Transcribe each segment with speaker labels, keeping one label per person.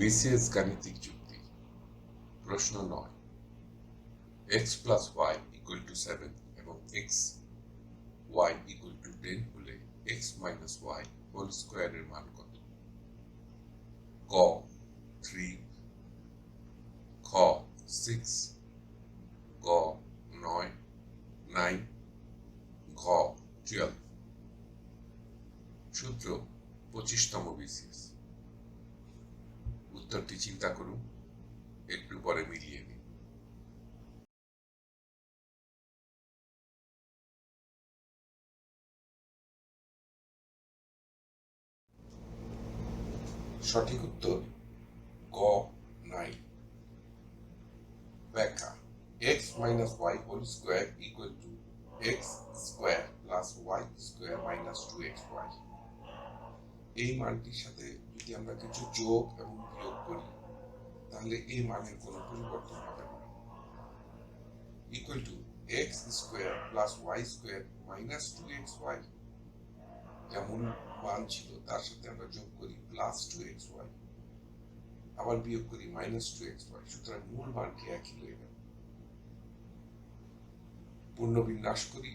Speaker 1: BCS গাণিতিক যুক্তি। প্রশ্ন নয়। X plus Y equal to seven এবং X Y equal to ten হলে এক্স মাইনাস ওয়াই হোল স্কোয়ারের মান কত? ক থ্রি খ সিক্স গ, নয় নাইন ঘ টুয়েলভ সূত্র, পঁচিশতম বিসিএস। উত্তরটি চিন্তা করুন। একটু পরে মিলিয়ে নিন। সঠিক উত্তর, গ, নাই। ব্যাখ্যা X minus Y whole square equal to X square plus Y square minus two X Y এই মানটির সাথে যদি আমরা কিছু যোগ এবং বিয়োগ করি, তাহলে এই মানের কোনো পরিবর্তন হবে না। Equal to X square plus Y square minus two X Y যেমন মান ছিল, তার সাথে আমরা যোগ করি প্লাস টু এক্স ওয়াই আবার বিয়োগ করি মাইনাস টু এক্স ওয়াই সুতরাং মূল মানকে একই হয়ে গেল। পূর্ণবিন্যাস করি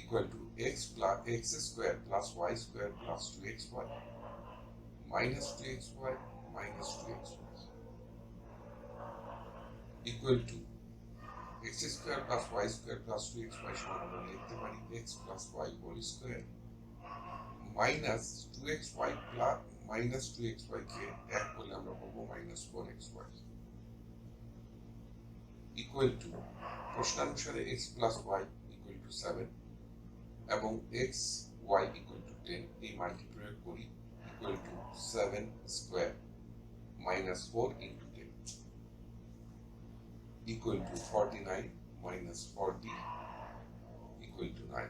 Speaker 1: equal to X plus X square plus Y square plus two X Y X Y equal to X square plus Y square plus two X Y সমান আমরা লিখতে পারি square minus two X Y plus minus two X Y কে এক করলে আমরা পাবো X Y equal to প্রশ্নানুসারে X plus Y equal to seven এবং X Y equal to ten এই মানটি প্রয়োগ করি equal to seven square minus four into ten equal to forty nine minus forty equal to nine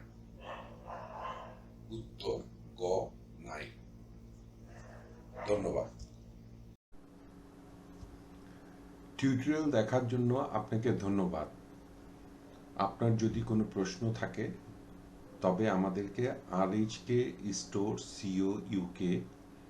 Speaker 1: উত্তর গ nine ধন্যবাদ।
Speaker 2: Tutorial দেখার জন্য আপনাকে ধন্যবাদ। আপনার যদি কোনো প্রশ্ন থাকে, তবে আমাদেরকে R H K store C O U K